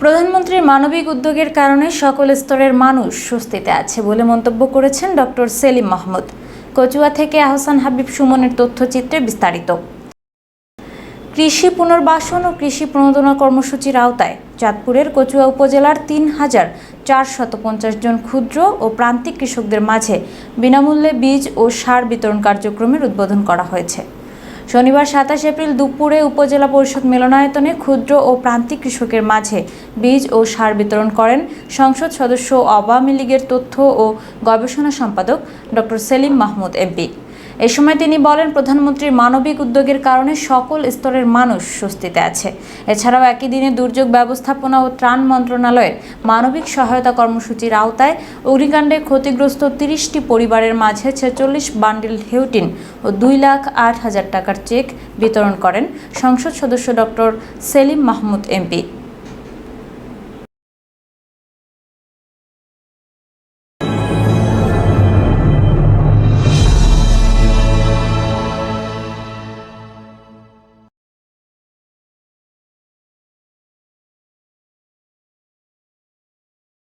প্রধানমন্ত্রীর মানবিক উদ্যোগের কারণে সকল স্তরের মানুষ স্বস্তিতে আছে বলে মন্তব্য করেছেন ডক্টর সেলিম মাহমুদ। কচুয়া থেকে আহসান হাবিব সুমনের তথ্যচিত্রে বিস্তারিত। কৃষি পুনর্বাসন ও কৃষি প্রণোদনা কর্মসূচির আওতায় চাঁদপুরের কচুয়া উপজেলার তিন হাজার চারশত পঞ্চাশ জন ক্ষুদ্র ও প্রান্তিক কৃষকদের মাঝে বিনামূল্যে বীজ ও সার বিতরণ কার্যক্রমের উদ্বোধন করা হয়েছে। শনিবার সাতাশ এপ্রিল দুপুরে উপজেলা পরিষদ মিলনায়তনে ক্ষুদ্র ও প্রান্তিক কৃষকের মাঝে বীজ ও সার বিতরণ করেন সংসদ সদস্য আওয়ামী লীগের তথ্য ও গবেষণা সম্পাদক ডক্টর সেলিম মাহমুদ এমপি। এ সময় তিনি বলেন, প্রধানমন্ত্রীর মানবিক উদ্যোগের কারণে সকল স্তরের মানুষ স্বস্তিতে আছে। এছাড়াও একই দিনে দুর্যোগ ব্যবস্থাপনা ও ত্রাণ মন্ত্রণালয়ের মানবিক সহায়তা কর্মসূচির আওতায় অগ্নিকাণ্ডে ক্ষতিগ্রস্ত তিরিশটি পরিবারের মাঝে ছেচল্লিশ বান্ডিল হেউটিন ও দুই লাখ আট হাজার টাকার চেক বিতরণ করেন সংসদ সদস্য ডক্টর সেলিম মাহমুদ এমপি।